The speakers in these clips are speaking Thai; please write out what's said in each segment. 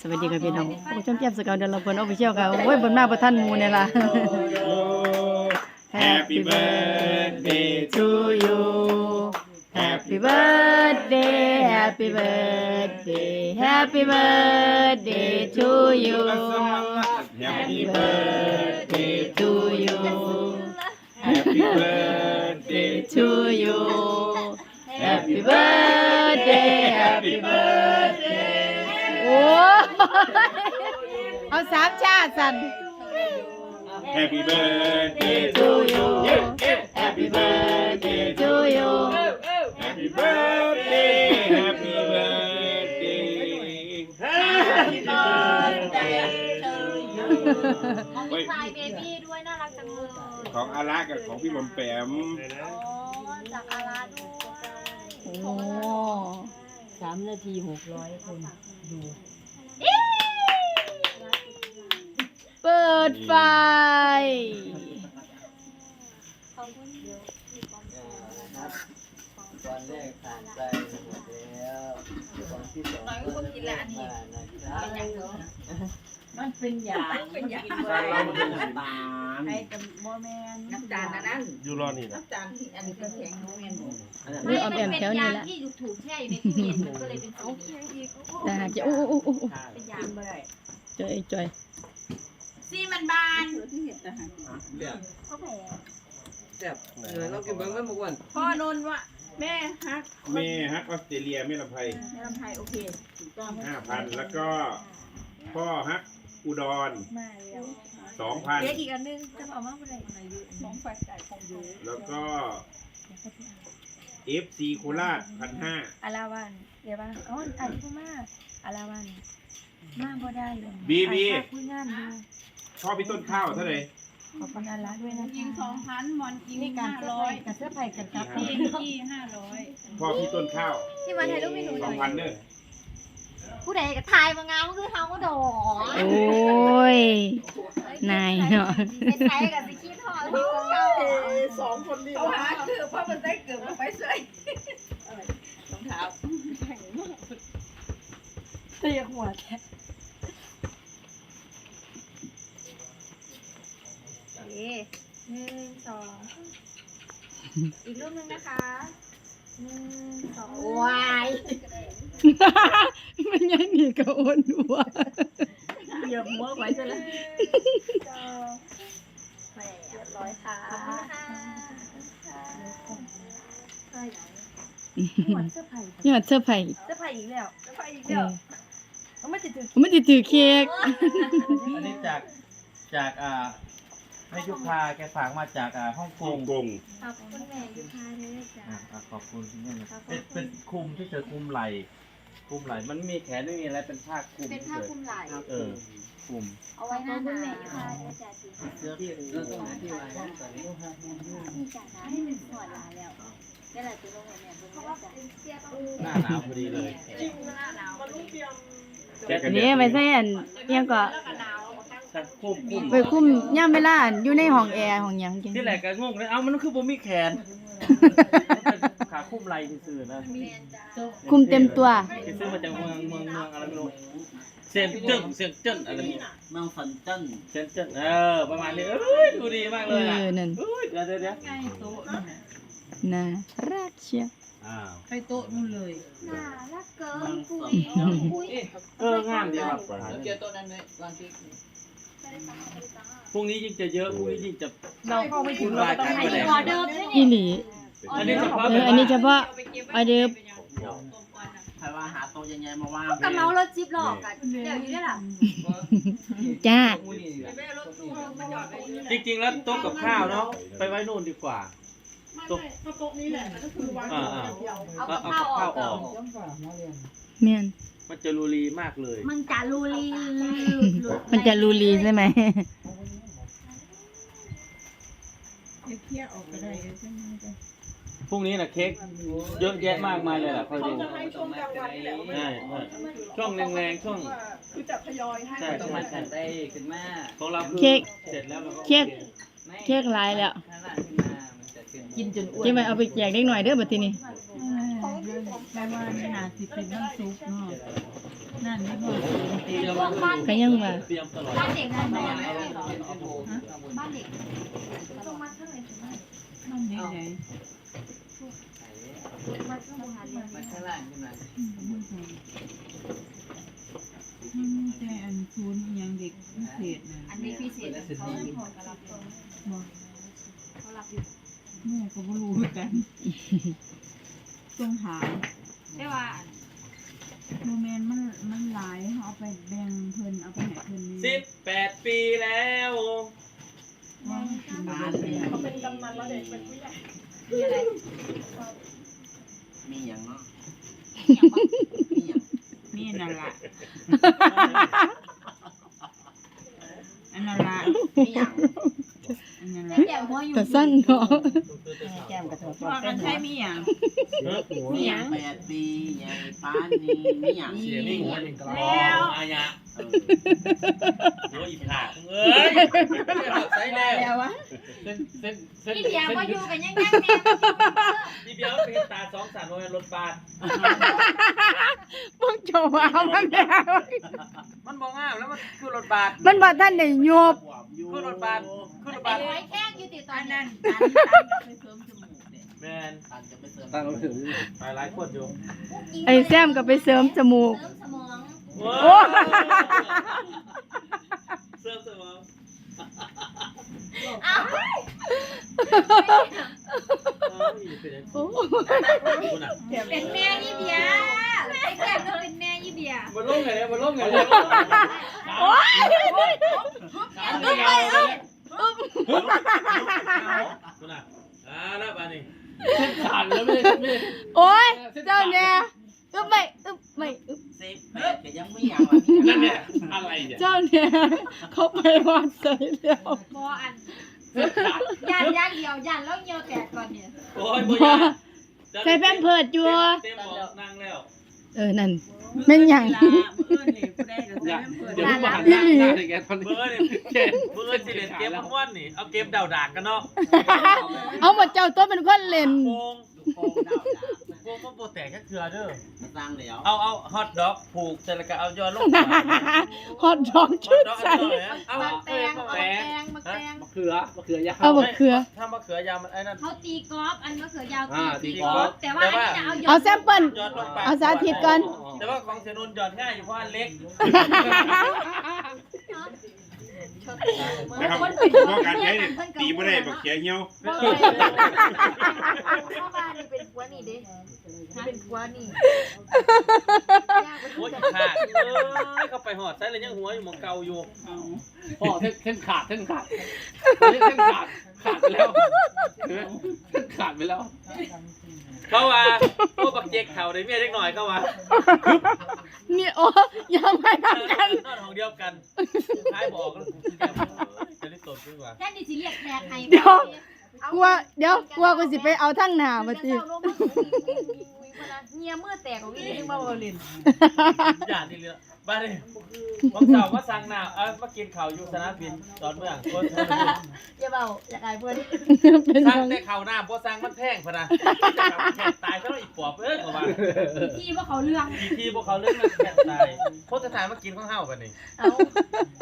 สวัสดีค่ะพี่น้องผู้ชมเจียมสกาวเดินเราเพิ่นออฟฟิเชียลค่ะโอ้ยเพิ่นมาบ่ทันมูเนี่ยล่ะ Happy birthday to you Happy birthday Happy birthday Happy birthday to you Happy birthday to you Happy birthday to you Happy birthday Happy birthday โอ้ เอาสามชาติสั่น Happy birthday to you Happy birthday to you Happy birthday Happy birthday Happy birthday มีพายเบบี้ด้วยน่ารักจังเลยของอารากับของพี่บอมแปมอ๋อจากอาราด้วยโอ้สามนาทีหกร้อยคนดู เปิดไฟขอบคุณเยอะตอนแรกผ่านไปหมดแล้วตอนที่สองก็คนกินแล้วอันนี้มันเป็นยาเป็นยาบานให้กับโมแมนน้ำตาลนะนั่นอยู่รอนี่นะน้ำตาลอันนี้ก็แข็งโมแมนนี่ออมแอมแถวนี้เป็นละยางที่ถูกแช่อยู่ในตู้เย็นก็เลยเป็นสีแต่หากจะโอ้โอ้โอ้โอ้เป็นยางไม่ได้จอยจอย ซีมันบานเดี๋ยวเขาแผลเดี๋ยวเออเราเก็บเบิ้งไว้เมื่อวันพ่อนนว่าแม่ฮักแม่ฮักออสเตรเลียแม่ลำไพแม่ลำไทยโอเคถูกต้องห้าพันแล้วก็พ่อฮักอุดรมาแล้วสองพันเล็กอีกอันนึงจะเอามาเมื่อไหร่ของไฟไก่ของยูแล้วก็ FC โคราชพันห้าอาลาวันเดี๋ยวว่าอ๋ออันนี้ก็มาอาลาวันมาบ่ได้เลยบีบีอะคุยงานดู พ่อพี่ต้นข้าวเท่าไหร่ขอบคุณอาลาด้วยนะคะยิงสองพันมอนยิงมีการห้าเสื้อร้อไผ่ยกับเสื้อไผ่กันครับยิงที่ห้าร้อยพ่อพี่ต้นข้าวที่มาถ่ายรูปให้หนูหสน่อองพันยเด้อผู้ใดก็ถ่ายมางามก็คือเฮาก็ดอโอ้ย นายเนาะ เป็นไทยกับสิขี้ทอดเฮาเก่าสองคนนี้ว่าคือพ่อมันได้เกือบไปเสยรองเท้าเตียหัวแท้ โอเค หนึ่งสองอีกรูปหนึงนะคะหนึ่งสองว้ายมันยังหนีกับโอนหัวเหยียบหัวไว้ซะแล้วสองแปดเรียบร้อยค่ะขอบคุณค่ะหัวเสื้อไผ่ยอดเสื้อไผ่เสื้อไผ่อีกแล้วแล้วไปอีกเอเดียวอเขาไม่ติดถือผมไม่ติดถือเค้กอันนี้จากจากอ่าแม่ยุพาแกฝากมาจากอ่าฮ่องกฮ่องงกงขอบคุณแม่ยุพาเด้อจ้าอะอะขอบคุณคุณแม่นะขอบคุณ เป็นเป็นคลุมที่เจอคลุมไหล่คลุมไหล่มันไม่มีแขนไม่มีอะไรเป็นผ้าคลุมเป็นผ้าฉยคลุมไหล่เออคลุมเอาไว้หน้าหนาวแม่ยุพาเด้อจ้าสิเสื้อที่เราต้องหาที่ไว้ตอนนี้นี่จ้านะให้เป็นหัวหลาแล้วนี่แหละจะลงให้แม่เบิ่งว่าจ้าหน้าหนาวพอดีเลยแจ็คกันนี่ไปใส่อันเอียงก็ สักคลุมคลุมไปคุ้มย่ามเวลาอันอยู่ในห้องแอร์ห้องหยังจังที่แหละก็งงเลยเอ้ามันคือบ่มีแขนขาคลุมไหล่ซื่อๆนะคุมเต็มตัว ที่ซื้อมาจากเมืองเมืองเมืองอะไรไม่รู้เซียนเจิ้นเซียนเจิ้นอะไรนี่เมืองฝันจันเซียนเจิ้นเออประมาณนี้เอ้ยดูดีมากเอเลยอะอนั่นเอ้ยเดี๋ยวเดี๋ยวเดี๋ยวไงโต๊ะนั่นน่ะน่ารักเชียวอ้าวไปโต๊ะนู่นเลยน่ารักเกินปุยปุยเอองามดีว่ะเจอโต๊ะนั้นไหมวางที่ พรุ่งนี้ยิ่งจะเยอะพรุ่งนี้ยิ่งจะเราเข้าไม่ถึงรายการอันแสดนี้งออเดิมด้วยอีนี่หลี อันนี้เฉพาะเอแบบออันนี้เฉพาะออเดิร์ฟ ใครว่าหาโต๊ะใหญ่ๆมาวางกับเมารถจิ๊บหลอกกันเดี๋ยวอยู่ได้หรอจ้า จริงๆแล้วโต๊ะกับข้าวเนาะไปไว้นู่นดีกว่าโต๊ะอ่าอ่าเอากับข้าวออกออกเมียนมันจะรูรีมากเลย มันจะลูลี มันจะรูลีใช่ไหมเคลียร์ออกก็ได้ใช่ไหมพรุ่งนี้นะเค้กเยอะแยะมากมายเลยแหละคอยดูให้ช่วงกลางวันนี่แหละใช่ใช่ ช่วงแรงๆช่วง คือจะทยอยให้ใช่ใช่ใช่ได้ขึ้นมาของเราคือเค้ก เสร็จแล้วเราก็เค้ก ไม่เค้กหลายแล้ว ถ้าหลานขึ้นมามันจะขึ้นกินจนอ้วนเก็บไว้เอาไปแจกเด็กหน่อยเด้อบัดทีนี้แม่ว่าขนาดสิเป็นน้ำซุปเนาะ นั่นไม่พอเตรียมมาก็ยังว่าเตรียมตลอดบ้านเด็กนะบ้านเด็กเอาโบบ้านเด็กต้องมัดเท่าไหร่ถึงบ้านมันได้ไหนมัดเท่ไหร่เรียนมาข้างล่างขึ้นมามันมีแต่อันคูณยังเด็กพิเศษนะอันนี้พิเศษเขาไม่พอกับรับตัวเขารับอยู่แม่ก็ไม่รู้เหมือนกันต้องถามได้ว่าโมเมนต์มัน สิบแปดปีแล้วว่าถึงบ้านเลยเขาเป็นกำนันแล้วเด็กเป็นผู้ใหญ่มีอะไรมีอย่างเนาะอย่างบ้างมีอย่างนี่นั่นละอันนั้นละมีอย่างอันนั้น แต่ละแก่หัวอยู่แต่สั้นเนาะแก้มกระทบว่ากันใช่มีอย่างมีอย่างแปดปีใหญ่ป้านนี่มีอย่างเสียนี่หัวเองกลางแล้วอายะเออหัวอีผาเอ้ยใส่แล้วแล้ววะเส้นเส้นเส้นพี่เดียวมาอยู่กันยังยังแม่พี่เบียวไปเห็นตาสองสามโมงรถบาทพวกโจเอามันแล้วมันมองง่ามแล้วมันคือรถบาทมันบ่ทันได้ยบ คือรถบาทคือรถเป็บานทหอยแข้งอยู่ติดตออันนนั้นั้นนตันตันก็ไปเสริมจมูกเนี่ยแมนตันจะไปเสริมตั้งเราถึงไปหลายคนอยู่ไอ้แซมก็ไปเสริมจมูก เสริมสมองโอ้โอ้เสริมสมองอ้าวโอ้คุณอะเป็นแม่ยี่เบียไอ้แก้มก็เป็นแม่ยี่เบียมันล่งไงเนี่ยมันล่งไงเนี่ยโอ้ย คุณอะอ่าแล้วบา นี่เส้นขาดแล้วไม่ไม่โอ้ยเจ้าเนี่ยอึบไม่อึบไม่อึบสิบแปดก็ยังไม่อย่างละมีอย่างนั่นเนี่ยอะไรเนี่ยเจ้าเนี่ยเขาไปวาดใส่แล้วบออันเส้นขาดยันยันเดียวยันแล้วเหี่ยวแตกก่อนเนี่ยโอ้ยบ่ยาใส่แป้มเพิดจัวเต็มบอกนั่งแล้ว เออนั่น แม่นหยังเวลาเพื่อนนี่ผู้ใดก็ใส่น้ำเพิ่นเดี๋ยวมึงมาหันหน้าหน้าอะไรแกตอนนี้เบอร์นี่เบอร์สิเล่นเกมม้วนนี่เอาเกมเดาดากกันเนาะเอาหมดเจ้าตัวเป็นคนเล่นโป่งลูกโป่งดาวดาบโป่งมันโปรแตกแค่เคือเด้อมาสร้างแล้วเอาเอาฮอตด็อกผูกเสร็จแล้วก็เอายอดลงฮอตดอกฮอชุตดด็อกใส่ เอามัเอากแตงเอามักแตแตงงมักแตงมะเขือมะเขือยาว เอาบัก เขือ ถ้ามะเขือยาวมันไอ้นั่น เขาตีกอล์ฟอันมะเขือยาวอ่าตีตีตีกกออล์ล์ฟ ฟแต่ว่าอันนี้จะเอาเอาแซมเปิล ยอดลงปากเอาสาธิตก่อน แต่ว่าของเสียนุนยอดง่ายอยู่เพราะอันเล็กนะครับเพราะการใช้เนี่ยตีไม่ได้บักเขียเหี่ยวเพราะว่านี่เป็นกัวนี่เด้เป็นกัวนี่โอ้ยขาดเอ้ยเขาไปหอดใส่เลยยังหัวอยู่หมองเก่าอยู่พ่อเส้นเส้นขาดเส้นขาดตอนนี้เส้นขาดขาดไปแล้วเห็นไหมเส้นขาดไปแล้ว เขาว่าโอ้บักเจกเข่าได้เมียเล็กหน่อยเขาว่านี่โอ้ยังไม่ทำกัน นอนห้องเดียวกันท้ายบอกแล้วจะได้ตดขึ้นว่า แค่นี้สิเรียกแขกให้เดี๋ยว กลัวเดี๋ยวกลัวกูสิไปเอาทั้งหน้ามาติเงียมือแตกของอีนี่มาบ่ลินอย่าดีเลยบ้านนี่วันเสาร์มาสั่งหน้าเออมากินข้าวอยู่สนามบินตอนเมืองคนอย่าเบาอยากอายเพิ่นเป็นสั่งยังแต่ข้าวหน้าบ่สั่งมันแพงพะนะตายซะแล้วอีกปอบเอ้ยกว่าที่ว่าเขาเรื่องอีทีพวกเขาเล่นมันแพงตายโคตรทายมากินข้าวเฮากันนี่เอา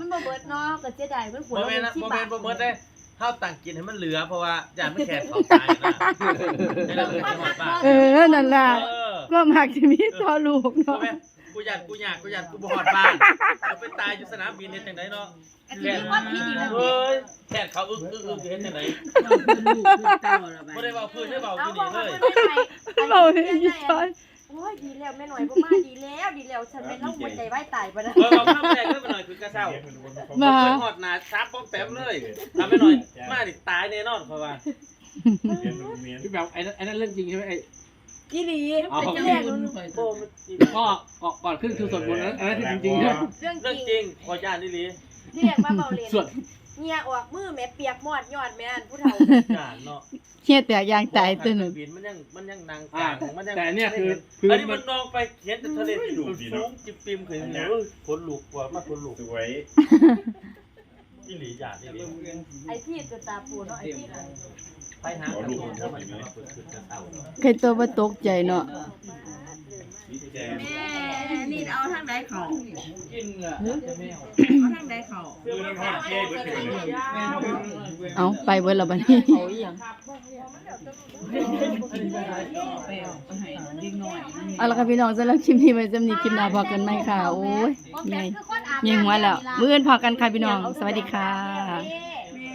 มันบ่เบิดเนาะก็เสียดายเพิ่นขวดบ่ละแม่นนะสิบ่บาแม่ทนบ่เบิดได้ เฮาต่างกินให้มันเหลือเพราะว่าอย่ามันแขกเขาตายนะนี่แหละคือจังหวัดบ้านเออนั่นล่ะเออก็มักสิมีตัวลูกบ่เนาะแม่นกูอยากกูอยากกูอยากกูบ่ฮอดบ้านกูไปตายอยู่สนามบินเฮ็ดจังไดเนาะอันนี้มีความผิดอีกแล้วเฮ้ยแขกเขาอึกอึกอึกเฮ็ดจังไดว่าเพิ่นลูกเพิ่นเต้าละบัดบ่ได้เว้าพื้นได้เว้าอเอายู่บอนี่กเลว่ายเพิ่นไม่ไปเราอีช้อน โอ้ยดีแล้วแม่หน่อยบ่มาดีแล้วดีแล้วฉันเป็นต้องหัวใจไว้ตายปะนะเออเอาข้ามแรกขึ้นมาหน่อยคือกระเซ้ามาไปหอดหนาซับป้อมแปมเลยทำให้หน่อย มาดิตายแน่นอนเพราะว่าพี่แบบไอ้นั่นไอ้นั่นเรื่องจริงใช่ไหมไอ้กี่ดีอ๋อเป็นแรกโอ้มันก็ออกก่อนขึ้นคือสวดมนต์นั้นอันนั้นคือจริงๆใช่ไหมเรื่องเรื่องจจริริงงขอญาตนี่ลีที่แรกมาเบาเล่นสวด เงียออกมือแม่เปียกหมอดยอดแม่อันผู้เฒ่าญาตเนาะเฮียแตกยางตายตัวหนึ่งบินมันยังมันยังนางกอ่าลางมันยังแต่เนี่ยคือคืออันนี้มัมันนนองไปเห็นแต่ทะเลจิบฟุ้งจิบปิมขึ้นเนี่ยขนลุกกว่ามาขนลุกสวยที่หลีญาตินี่ลีไอ้ที่ตัวตาปูเนาะไอ้ที่ ไปหาตำรวจเข้ามาอยู่ว่าเพิ่นขึ้นจะเศร้าใครตัวบ่ตกใจเนาะแจมแม่นี่เอาทางใดเขากินอะจะไม่เอาเอาทางใดเขาคือน้ำทอดเจ๊เบิดเลยเอาไปเบิดและบัดนี้เขาอีหยังเอาละค่ะพี่น้องสำหรับคลิปนี้ไว้จำนี้คลิปหน้าพอกันไหมค่ะ โอ้ยใหญ่ใหญ่หัวแล้ว มื้ออื่นพอกันค่ะพี่น้อง สวัสดีค่ะเย้